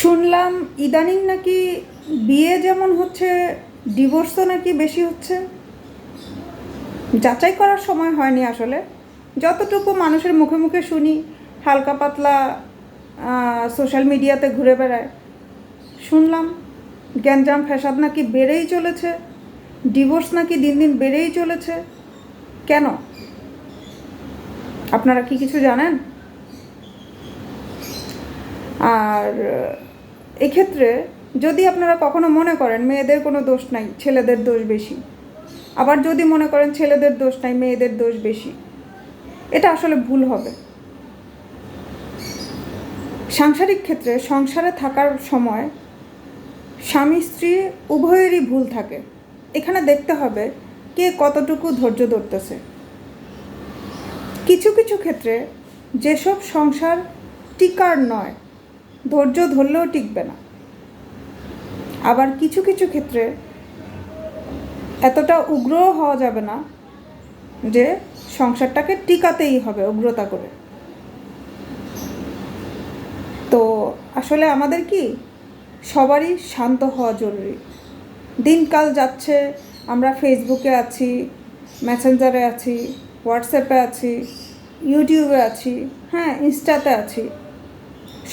শুনলাম ইদানিং নাকি বিয়ে যেমন হচ্ছে ডিভোর্সও নাকি বেশি হচ্ছে? যাচাই করার সময় হয়নি আসলে। যতটুকু মানুষের মুখে মুখে শুনি, হালকা পাতলা সোশ্যাল মিডিয়াতে ঘুরে বেড়ায়। শুনলাম গ্যাঞ্জাম ফ্যাসাদ নাকি বেড়েই চলেছে ডিভোর্স নাকি দিন দিন বেড়েই চলেছে। কেন? আপনারা কি কিছু জানেন? আর এক্ষেত্রে যদি আপনারা কখনো মনে করেন মেয়েদের কোনো দোষ নাই, ছেলেদের দোষ বেশি। আবার যদি মনে করেন ছেলেদের দোষ নাই, মেয়েদের দোষ বেশি। এটা আসলে ভুল হবে। সাংসারিক ক্ষেত্রে সংসারে থাকার সময় স্বামী স্ত্রী উভয়েরই ভুল থাকে। এখানে দেখতে হবে কে কতটুকু ধৈর্য ধরতেছে। কিছু কিছু ক্ষেত্রে যেসব সংসার টিকার নয় ধৈর্য ধরলেও টিকবে না। আবার কিছু কিছু ক্ষেত্রে এতটা উগ্র হওয়া যাবে না যে সংসারটাকে টিকাতেই হবে উগ্রতা করে। তো আসলে আমাদের কি, সবারই শান্ত হওয়া জরুরি। দিনকাল যাচ্ছে, আমরা ফেসবুকে আছি মেসেঞ্জারে আছি হোয়াটসঅ্যাপে আছি ইউটিউবে আছি হ্যাঁ ইনস্টাতে আছি।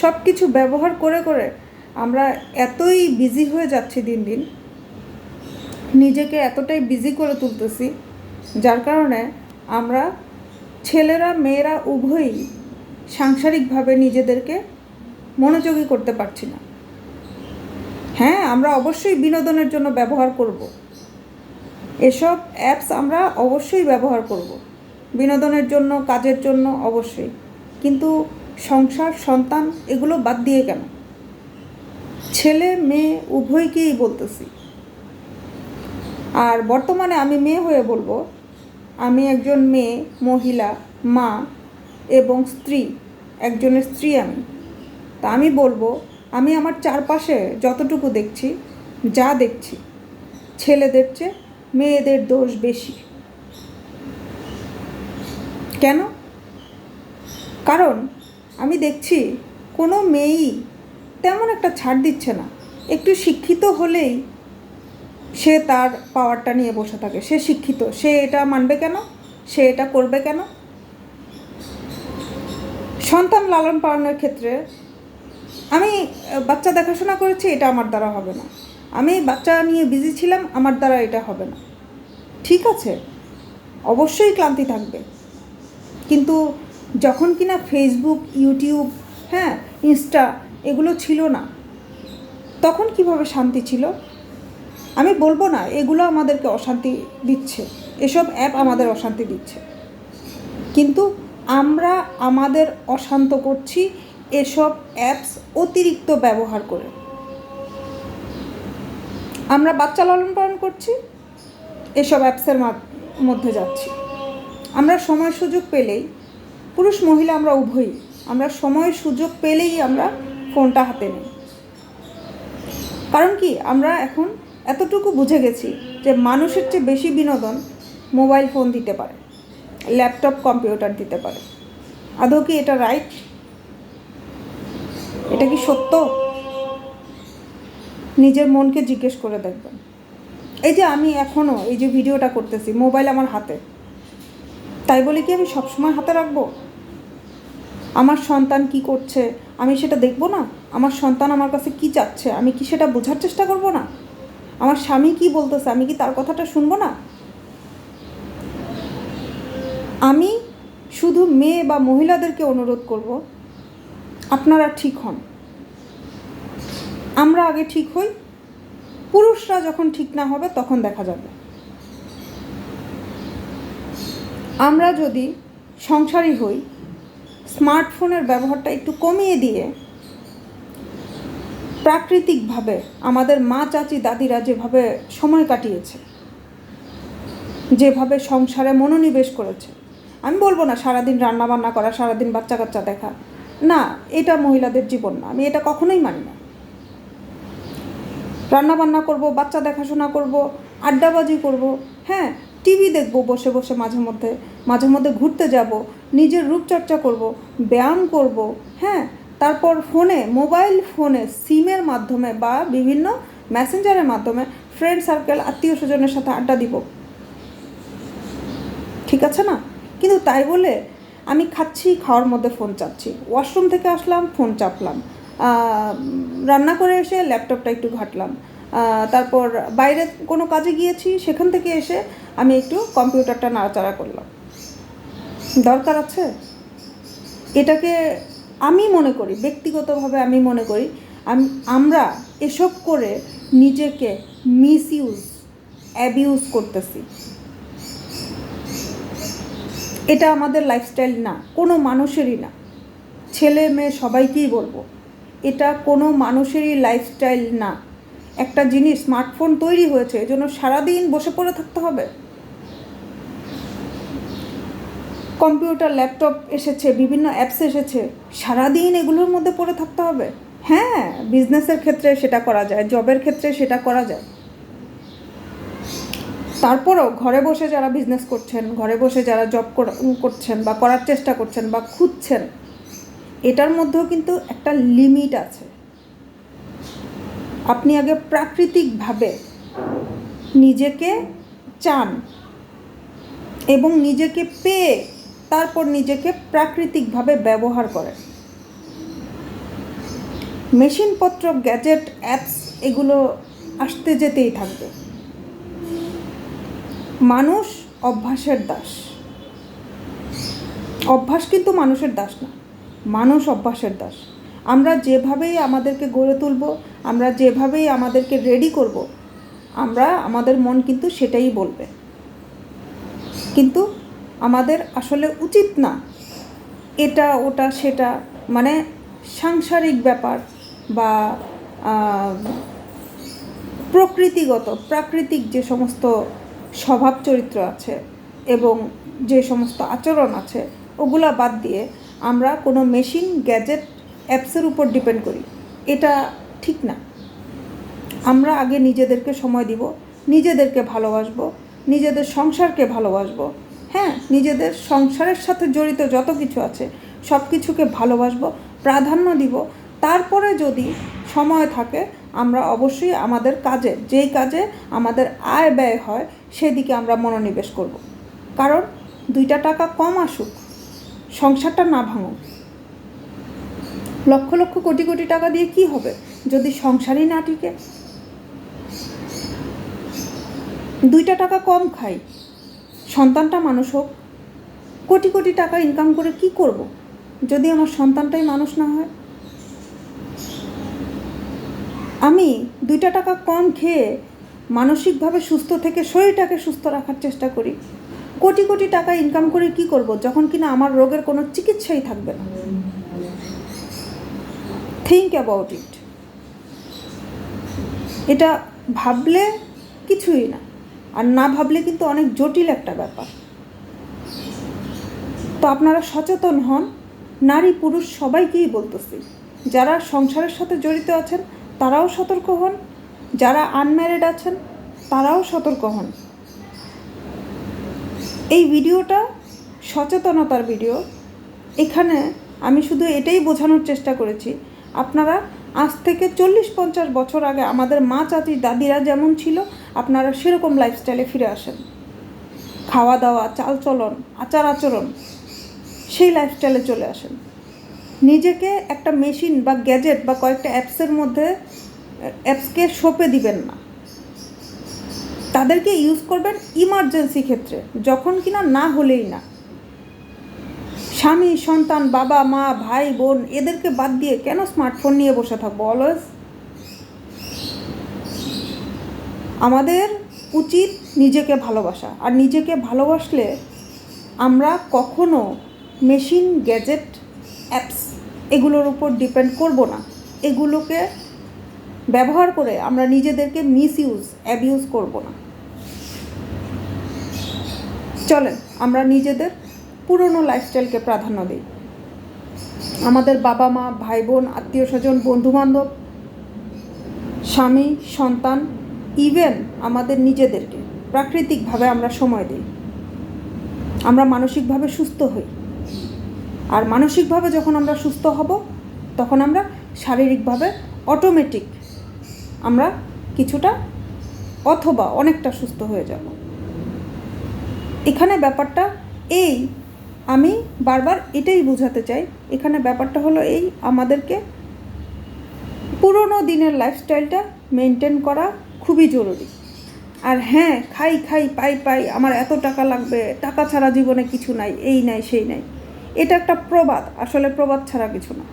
সব কিছু ব্যবহার করে করে আমরা এতই বিজি হয়ে যাচ্ছি দিন দিন। নিজেকে এতটাই বিজি করে তুলতেছি, যার কারণে আমরা ছেলেরা, মেয়েরা উভয়ই সাংসারিকভাবে নিজেদেরকে মনোযোগী করতে পারছি না। হ্যাঁ আমরা অবশ্যই বিনোদনের জন্য ব্যবহার করব। এসব অ্যাপস আমরা অবশ্যই ব্যবহার করব। বিনোদনের জন্য, কাজের জন্য অবশ্যই। কিন্তু সংসার, সন্তান, এগুলো বাদ দিয়ে কেন? ছেলে, মেয়ে, উভয়কেই বলতেছি। আর বর্তমানে আমি মেয়ে হয়ে বলব, আমি একজন মেয়ে, মহিলা, মা এবং স্ত্রী, একজনের স্ত্রী আমি। তা আমি বলব, আমি আমার চারপাশে যতটুকু দেখছি, যা দেখছি, ছেলেদের চেয়ে মেয়েদের দোষ বেশি। কেন? কারণ আমি দেখছি কোনো মেয়েই তেমন একটা ছাড় দিচ্ছে না। একটু শিক্ষিত হলেই সে তার পাওয়ারটা নিয়ে বসে থাকে। সে শিক্ষিত, সে এটা মানবে কেন? সে এটা করবে কেন? সন্তান লালন পালনের ক্ষেত্রে আমি বাচ্চা দেখাশোনা করেছি, এটা আমার দ্বারা হবে না। আমি বাচ্চা নিয়ে বিজি ছিলাম, আমার দ্বারা এটা হবে না। ঠিক আছে, অবশ্যই ক্লান্তি থাকবে। কিন্তু যখন কিনা ফেসবুক ইউটিউব হ্যাঁ ইনস্টা এগুলো ছিল না, তখন কীভাবে শান্তি ছিল? আমি বলব না, এগুলো আমাদেরকে অশান্তি দিচ্ছে, এসব অ্যাপ আমাদের অশান্তি দিচ্ছে। কিন্তু আমরা আমাদের অশান্ত করছি এসব অ্যাপস অতিরিক্ত ব্যবহার করে। আমরা বাচ্চা লালন পালন করছি, এসব অ্যাপসের মধ্যে যাচ্ছি। আমরা সময় সুযোগ পেলেই পুরুষ মহিলা আমরা উভয়ই। আমরা সময় সুযোগ পেলেই আমরা ফোনটা হাতে নিই। কারণ কি? আমরা এখন এতটুকু বুঝে গেছি যে মানুষের চেয়ে বেশি বিনোদন মোবাইল ফোন দিতে পারে, ল্যাপটপ, কম্পিউটার দিতে পারে। আদৌ কি এটা রাইট এটা কি সত্য? নিজের মনকে জিজ্ঞেস করে দেখবেন। এই যে আমি এখনও এই যে ভিডিওটা করতেছি, মোবাইল আমার হাতে, তাই বলে কি আমি সবসময় হাতে রাখব? আমার সন্তান কি করছে? আমি সেটা দেখব না? আমার সন্তান আমার কাছে কি চাচ্ছে? আমি কি সেটা বোঝার চেষ্টা করব না? আমার স্বামী কি বলতেছে? আমি কি তার কথাটা শুনব না? আমি শুধু মেয়ে বা মহিলাদেরকে অনুরোধ করব, আপনারা ঠিক হন। আমরা আগে ঠিক হই, পুরুষরা যখন ঠিক না হবে তখন দেখা যাবে। আমরা যদি সংসারী হই স্মার্টফোনের ব্যবহারটা একটু কমিয়ে দিয়ে প্রাকৃতিকভাবে আমাদের মা, চাচি, দাদিরা যেভাবে সময় কাটিয়েছে, যেভাবে সংসারে মনোনিবেশ করেছে, আমি বলব না সারাদিন রান্না বান্না করা, সারাদিন বাচ্চা কাচ্চা দেখা। না, এটা মহিলাদের জীবন না, আমি এটা কখনোই মানি না। রান্না বান্না করব, বাচ্চা দেখাশোনা করব, আড্ডাবাজি করব হ্যাঁ টিভি দেখব, বসে বসে মাঝে মধ্যে মাঝে মধ্যে ঘুরতে যাব, নিজের রূপচর্চা করব, ব্যায়াম করব হ্যাঁ? তারপর ফোনে, মোবাইল ফোনে, সিমের মাধ্যমে বা বিভিন্ন মেসেঞ্জারের মাধ্যমে ফ্রেন্ড সার্কেল আত্মীয় স্বজনের সাথে আড্ডা দিব। ঠিক আছে না? কিন্তু তাই বলে আমি খাচ্ছি, খাওয়ার মধ্যে ফোন চাপছি। ওয়াশরুম থেকে আসলাম, ফোন চাপলাম। রান্না করে এসে ল্যাপটপটা একটু ঘাটলাম। তারপর বাইরে কোনো কাজে গিয়েছি, সেখান থেকে এসে আমি একটু কম্পিউটারটা নাড়াচাড়া করলাম। দরকার আছে? এটাকে আমি মনে করি, ব্যক্তিগতভাবে আমি মনে করি, আমি আমরা এসব করে নিজেকে মিস ইউজ অ্যাবিউজ করতেছি। এটা আমাদের লাইফস্টাইল না, কোনো মানুষেরই না। ছেলে মেয়ে সবাইকেই বলব, এটা কোনো মানুষেরই লাইফস্টাইল না। একটা জিনিস স্মার্টফোন তৈরি হয়েছে এজন্য সারাদিন বসে পড়ে থাকতে হবে। কম্পিউটার, ল্যাপটপ এসেছে, বিভিন্ন অ্যাপস এসেছে, সারাদিন এগুলোর মধ্যে পড়ে থাকতে হবে। হ্যাঁ বিজনেসের ক্ষেত্রে সেটা করা যায় জবের ক্ষেত্রে সেটা করা যায়। তারপরেও ঘরে বসে যারা বিজনেস করছেন, ঘরে বসে যারা জব করছেন বা করার চেষ্টা করছেন বা খুঁজছেন, এটার মধ্যেও কিন্তু একটা লিমিট আছে। আপনি আগে প্রাকৃতিকভাবে নিজেকে চান এবং নিজেকে পেয়ে তারপর নিজেকে প্রাকৃতিকভাবে ব্যবহার করেন। মেশিনপত্র, গ্যাজেট, অ্যাপস এগুলো আসতে যেতেই থাকবে। মানুষ অভ্যাসের দাস। অভ্যাস কিন্তু মানুষের দাস না, মানুষ অভ্যাসের দাস। আমরা যেভাবেই আমাদেরকে গড়ে তুলব, আমরা যেভাবেই আমাদেরকে রেডি করব, আমরা, আমাদের মন কিন্তু সেটাই বলবে। কিন্তু আমাদের আসলে উচিত না এটা, ওটা, সেটা মানে সাংসারিক ব্যাপার বা প্রকৃতিগত, প্রাকৃতিক যে সমস্ত স্বভাব চরিত্র আছে এবং যে সমস্ত আচরণ আছে, ওগুলা বাদ দিয়ে আমরা কোনো মেশিন গ্যাজেট অ্যাপসের উপর ডিপেন্ড করি। এটা ঠিক না। আমরা আগে নিজেদেরকে সময় দিব, নিজেদেরকে ভালোবাসব, নিজেদের সংসারকে ভালোবাসবো হ্যাঁ নিজেদের সংসারের সাথে জড়িত যত কিছু আছে সব কিছুকে ভালোবাসব, প্রাধান্য দিব। তারপরে যদি সময় থাকে, আমরা অবশ্যই আমাদের কাজে, যেই কাজে আমাদের আয় ব্যয় হয়, সেদিকে আমরা মনোনিবেশ করব। কারণ দুইটা টাকা কম আসুক, সংসারটা না ভাঙুক। লক্ষ লক্ষ কোটি কোটি টাকা দিয়ে কি হবে? যদি সংসারই না টিকে? দুইটা টাকা কম খাই। সন্তানটা মানুষ হোক। কোটি কোটি টাকা ইনকাম করে কি করব? যদি আমার সন্তানটাই মানুষ না হয়? আমি দুইটা টাকা কম খেয়ে মানসিকভাবে সুস্থ থেকে শরীরটাকে সুস্থ রাখার চেষ্টা করি। কোটি কোটি টাকা ইনকাম করে কি করব? যখন কিনা আমার রোগের কোনো চিকিৎসাই থাকবে না। থিঙ্ক অ্যাবাউট ইট এটা ভাবলে কিছুই না। আর না ভাবলে কিন্তু অনেক জটিল একটা ব্যাপার। তো আপনারা সচেতন হন। নারী, পুরুষ সবাইকেই বলতেছি। যারা সংসারের সাথে জড়িত আছেন, তারাও সতর্ক হন। যারা আনম্যারিড আছেন, তারাও সতর্ক হন। এই ভিডিওটা সচেতনতার ভিডিও। এখানে আমি শুধু এটাই বোঝানোর চেষ্টা করেছি আপনারা আজ থেকে চল্লিশ পঞ্চাশ বছর আগে আমাদের মা চাচি দাদিরা যেমন ছিল, আপনারা সেরকম লাইফস্টাইলে ফিরে আসেন। খাওয়া দাওয়া চালচলন আচার আচরণ সেই লাইফস্টাইলে চলে আসেন। নিজেকে একটা মেশিন বা গ্যাজেট বা কয়েকটা অ্যাপসের মধ্যে অ্যাপসকে সঁপে দিবেন না। তাদেরকে ইউজ করবেন ইমার্জেন্সি ক্ষেত্রে, যখন কিনা না হলেই না। স্বামী, সন্তান, বাবা, মা, ভাই, বোন, এদেরকে বাদ দিয়ে কেন স্মার্টফোন নিয়ে বসে থাকব অলওয়েজ আমাদের উচিত নিজেকে ভালোবাসা। আর নিজেকে ভালোবাসলে আমরা কখনো মেশিন গ্যাজেট অ্যাপস এগুলোর উপর ডিপেন্ড করব না। এগুলোকে ব্যবহার করে আমরা নিজেদেরকে মিস ইউজ অ্যাবিউজ করব না। চলেন, আমরা নিজেদের পুরনো লাইফস্টাইলকে প্রাধান্য দিই। আমাদের বাবা মা ভাই বোন আত্মীয় স্বজন, বন্ধুবান্ধব, স্বামী, সন্তান ইভেন আমাদের নিজেদেরকে প্রাকৃতিকভাবে আমরা সময় দিই। আমরা মানসিকভাবে সুস্থ হই। আর মানসিকভাবে যখন আমরা সুস্থ হব, তখন আমরা শারীরিকভাবে অটোমেটিক আমরা কিছুটা অথবা অনেকটা সুস্থ হয়ে যাব। এখানে ব্যাপারটা এই আমি বারবার এটাই বোঝাতে চাই। এখানে ব্যাপারটা হলো এই, আমাদেরকে পুরোনো দিনের লাইফস্টাইলটা মেনটেন করা খুবই জরুরি। আর হ্যাঁ খাই খাই, পাই পাই, আমার এত টাকা লাগবে, টাকা ছাড়া জীবনে কিছু নাই, এই নাই, সেই নাই। এটা একটা প্রবাদ, আসলে প্রবাদ ছাড়া কিছু না।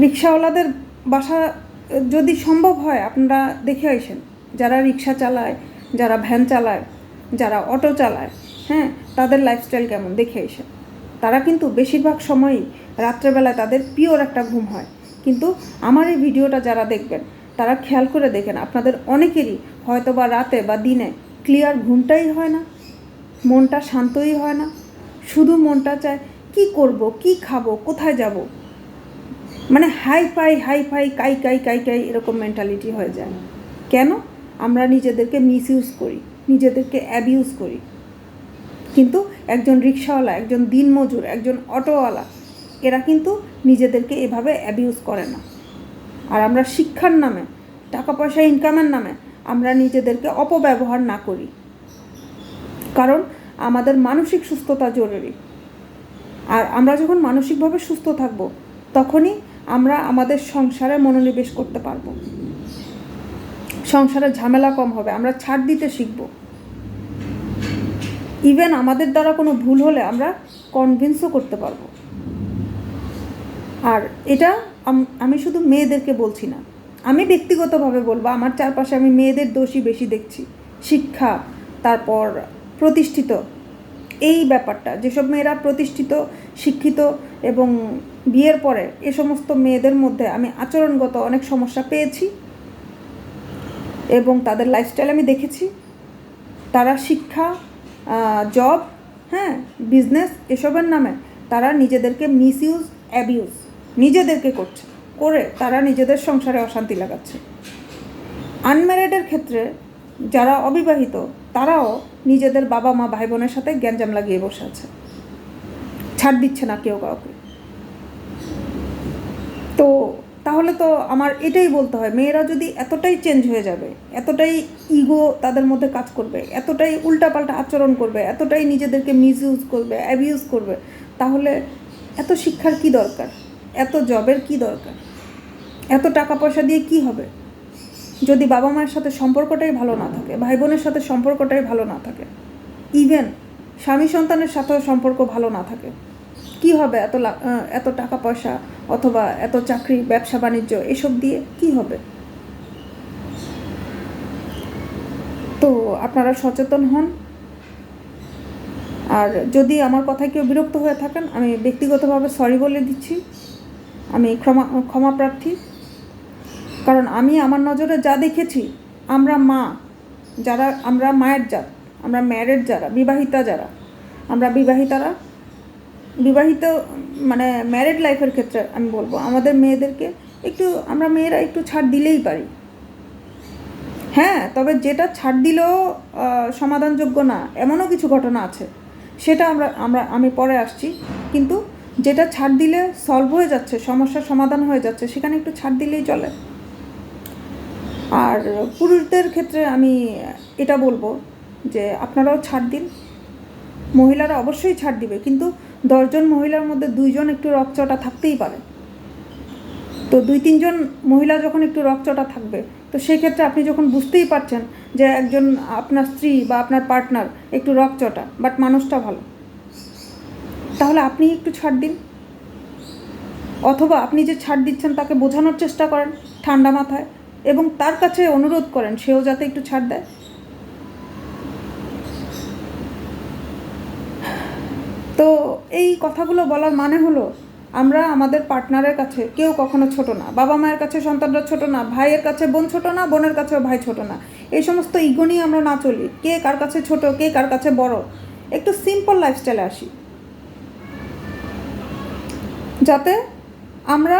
রিক্সাওয়ালাদের বাসা, যদি সম্ভব হয়, আপনারা দেখে আসেন। যারা রিক্সা চালায়, যারা ভ্যান চালায়, যারা অটো চালায় হ্যাঁ তাদের লাইফস্টাইল কেমন? দেখে এসে। তারা কিন্তু বেশিরভাগ সময়ই রাত্রেবেলায় তাদের পিওর একটা ঘুম হয়। কিন্তু আমার এই ভিডিওটা যারা দেখবেন, তারা খেয়াল করে দেখেন, আপনাদের অনেকেরই হয়তো বা রাতে বা দিনে ক্লিয়ার ঘুমটাই হয় না, মনটা শান্তই হয় না। শুধু মনটা চায়, কি করব, কি খাব, কোথায় যাব? মানে হাই ফাই হাই ফাই কাই কাই কাই কাই এরকম মেন্টালিটি হয়ে যায়। কেন? আমরা নিজেদেরকে মিস ইউজ করি, নিজেদেরকে অ্যাবিউজ করি। কিন্তু একজন রিক্সাওয়ালা একজন দিনমজুর, একজন অটোওয়ালা, এরা কিন্তু নিজেদেরকে এভাবে অ্যাবিউজ করে না। আর আমরা শিক্ষার নামে টাকা পয়সা ইনকামের নামে আমরা নিজেদেরকে অপব্যবহার না করি। কারণ আমাদের মানসিক সুস্থতা জরুরি। আর আমরা যখন মানসিকভাবে সুস্থ থাকব, তখনই আমরা আমাদের সংসারে মনোনিবেশ করতে পারব। সংসারে ঝামেলা কম হবে, আমরা ছাড় দিতে শিখব। ইভেন আমাদের দ্বারা কোনো ভুল হলে আমরা কনভিন্সও করতে পারব। আর এটা আমি শুধু মেয়েদেরকে বলছি না, আমি ব্যক্তিগতভাবে বলব, আমার চারপাশে আমি মেয়েদের দোষী বেশি দেখছি। শিক্ষা, তারপর প্রতিষ্ঠিত, এই ব্যাপারটা, যেসব মেয়েরা প্রতিষ্ঠিত, শিক্ষিত এবং বিয়ের পরে এ সমস্ত মেয়েদের মধ্যে আমি আচরণগত অনেক সমস্যা পেয়েছি এবং তাদের লাইফস্টাইল আমি দেখেছি। তারা শিক্ষা জব হ্যাঁ বিজনেস এসবের নামে তারা নিজেদেরকে মিস ইউজ অ্যাবিউজ নিজেদেরকে করছে, করে তারা নিজেদের সংসারে অশান্তি লাগাচ্ছে। আনম্যারিডের ক্ষেত্রে যারা অবিবাহিত, তারাও নিজেদের বাবা মা ভাই বোনের সাথে গ্যাঞ্জাম লাগিয়ে বসে আছে। ছাড় দিচ্ছে না কেউ কাউকে। তো তাহলে তো আমার এটাই বলতে হয়, মেয়েরা যদি এতটাই চেঞ্জ হয়ে যাবে, এতটাই ইগো তাদের মধ্যে কাজ করবে, এতটাই উল্টাপাল্টা আচরণ করবে, এতটাই নিজেদেরকে মিস ইউজ করবে অ্যাবিউজ করবে, তাহলে এত শিক্ষার কি দরকার? এত জবের কি দরকার? এত টাকা পয়সা দিয়ে কি হবে? যদি বাবা মায়ের সাথে সম্পর্কটাই ভালো না থাকে, ভাই বোনের সাথে সম্পর্কটাই ভালো না থাকে ইভেন স্বামী সন্তানের সাথেও সম্পর্ক ভালো না থাকে, কি হবে এত এত টাকা পয়সা অথবা এত চাকরি, ব্যবসা, বাণিজ্য, এসব দিয়ে কি হবে? তো আপনারা সচেতন হন। আর যদি আমার কথায় কেউ বিরক্ত হয়ে থাকেন, আমি ব্যক্তিগতভাবে সরি বলে দিচ্ছি। আমি ক্ষমা ক্ষমা প্রার্থী। কারণ আমি আমার নজরে যা দেখেছি, আমরা মা, যারা, আমরা মায়ের জাত, আমরা ম্যারেড যারা, বিবাহিতা যারা, আমরা বিবাহিতারা বিবাহিত মানে ম্যারেড লাইফের ক্ষেত্রে আমি বলব, আমাদের মেয়েদেরকে একটু, আমরা মেয়েরা একটু ছাড় দিলেই পারি। হ্যাঁ তবে যেটা ছাড় দিলেও সমাধানযোগ্য না, এমনও কিছু ঘটনা আছে, সেটা আমরা আমরা, আমি পরে আসছি। কিন্তু যেটা ছাড় দিলে সলভ হয়ে যাচ্ছে, সমস্যার সমাধান হয়ে যাচ্ছে, সেখানে একটু ছাড় দিলেই চলে। আর পুরুষদের ক্ষেত্রে আমি এটা বলব যে আপনারাও ছাড় দিন, মহিলারা অবশ্যই ছাড় দিবে, কিন্তু দশজন মহিলার মধ্যে দুইজন একটু রকচটা থাকতেই পারে। তো দুই তিনজন মহিলা যখন একটু রকচটা থাকবে, তো সেক্ষেত্রে আপনি যখন বুঝতেই পারছেন যে একজন আপনার স্ত্রী বা আপনার পার্টনার একটু রকচটা বাট মানুষটা ভালো, তাহলে আপনি একটু ছাড় দিন। অথবা আপনি যে ছাড় দিচ্ছেন তাকে বোঝানোর চেষ্টা করেন ঠান্ডা মাথায় এবং তার কাছে অনুরোধ করেন, সেও যাতে একটু ছাড় দেয় তো এই কথাগুলো বলার মানে হলো, আমরা আমাদের পার্টনারের কাছে কেউ কখনো ছোট না। বাবা মায়ের কাছে সন্তানরা ছোট না, ভাইয়ের কাছে বোন ছোট না, বোনের কাছেও ভাই ছোট না। এই সমস্ত ইগো নিয়ে আমরা না চলি। কে কার কাছে ছোট, কে কার কাছে বড়? একটু সিম্পল লাইফস্টাইলে আসি। যাতে আমরা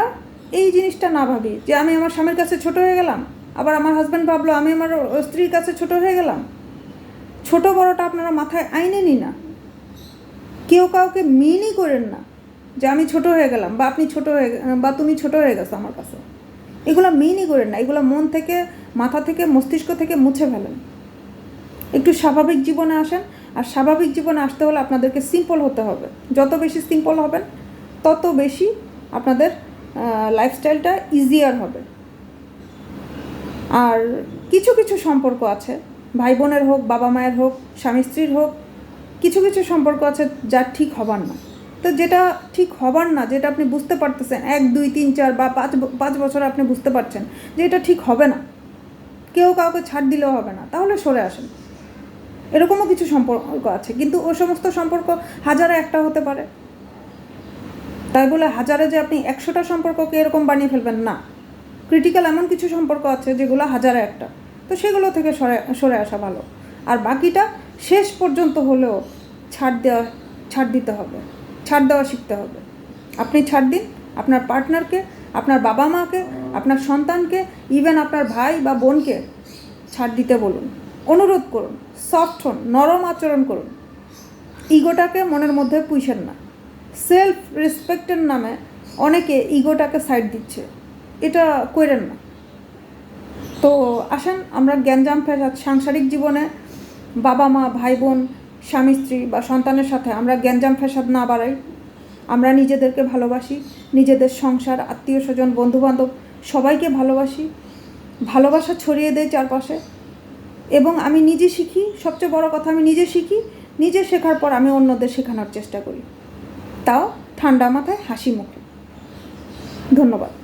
এই জিনিসটা না ভাবি যে আমি আমার স্বামীর কাছে ছোট হয়ে গেলাম, আবার আমার হাজব্যান্ড ভাবলো আমি আমার স্ত্রীর কাছে ছোট হয়ে গেলাম। ছোট বড়টা আপনারা মাথায় আইনে নি না। কেউ কাউকে মিনই করেন না যে আমি ছোট হয়ে গেলাম বা আপনি ছোট হয়ে বা তুমি ছোট হয়ে গেছো আমার কাছে। এগুলো মেনই করেন না, এগুলো মন থেকে, মাথা থেকে, মস্তিষ্ক থেকে মুছে ফেলেন। একটু স্বাভাবিক জীবনে আসেন, আর স্বাভাবিক জীবনে আসতে হলে আপনাদেরকে সিম্পল হতে হবে। যত বেশি সিম্পল হবেন, তত বেশি আপনাদের লাইফস্টাইলটা ইজিয়ার হবে। আর কিছু কিছু সম্পর্ক আছে। ভাই বোনের হোক, বাবা মায়ের হোক স্বামী স্ত্রীর হোক কিছু কিছু সম্পর্ক আছে যা ঠিক হবার না। তো যেটা ঠিক হবার না, যেটা আপনি বুঝতে পারতেছেন, এক, দুই, তিন, চার বা পাঁচ পাঁচ বছর আপনি বুঝতে পারছেন যে এটা ঠিক হবে না। কেউ কাউকে ছাড় দিলেও হবে না, তাহলে সরে আসেন। এরকমও কিছু সম্পর্ক আছে, কিন্তু ও সমস্ত সম্পর্ক হাজারে একটা হতে পারে। তাই বলে হাজারে যে আপনি একশোটা সম্পর্ককে এরকম বানিয়ে ফেলবেন না। ক্রিটিক্যাল এমন কিছু সম্পর্ক আছে যেগুলো হাজারে একটা। তো সেগুলো থেকে সরে সরে আসা ভালো। আর বাকিটা শেষ পর্যন্ত হলেও ছাড় দেওয়া, ছাড় দিতে হবে, ছাড় দেওয়া শিখতে হবে। আপনি ছাড় দিন, আপনার পার্টনারকে, আপনার বাবা মাকে, আপনার সন্তানকে ইভেন আপনার ভাই বা বোনকে ছাড় দিতে বলুন। অনুরোধ করুন সফট হন, নরম আচরণ করুন। ইগোটাকে মনের মধ্যে পুষেন না। সেলফ রেসপেক্টের নামে অনেকে ইগোটাকে সাইড দিচ্ছে। এটা করেন না। তো আসেন, আমরা জ্ঞানজাম ফেরাত সাংসারিক জীবনে বাবা মা, ভাই বোন, স্বামী, স্ত্রী বা সন্তানের সাথে আমরা জ্ঞানজাম ফেসাদ না বাড়াই। আমরা নিজেদেরকে ভালোবাসি, নিজেদের সংসার, আত্মীয় স্বজন, বন্ধুবান্ধব সবাইকে ভালোবাসি। ভালোবাসা ছড়িয়ে দেয় চারপাশে। এবং আমি নিজে শিখি, সবচেয়ে বড় কথা আমি নিজে শিখি, নিজে শেখার পর আমি অন্যদের শেখানোর চেষ্টা করি। তাও ঠান্ডা মাথায়, হাসি মুখে। ধন্যবাদ।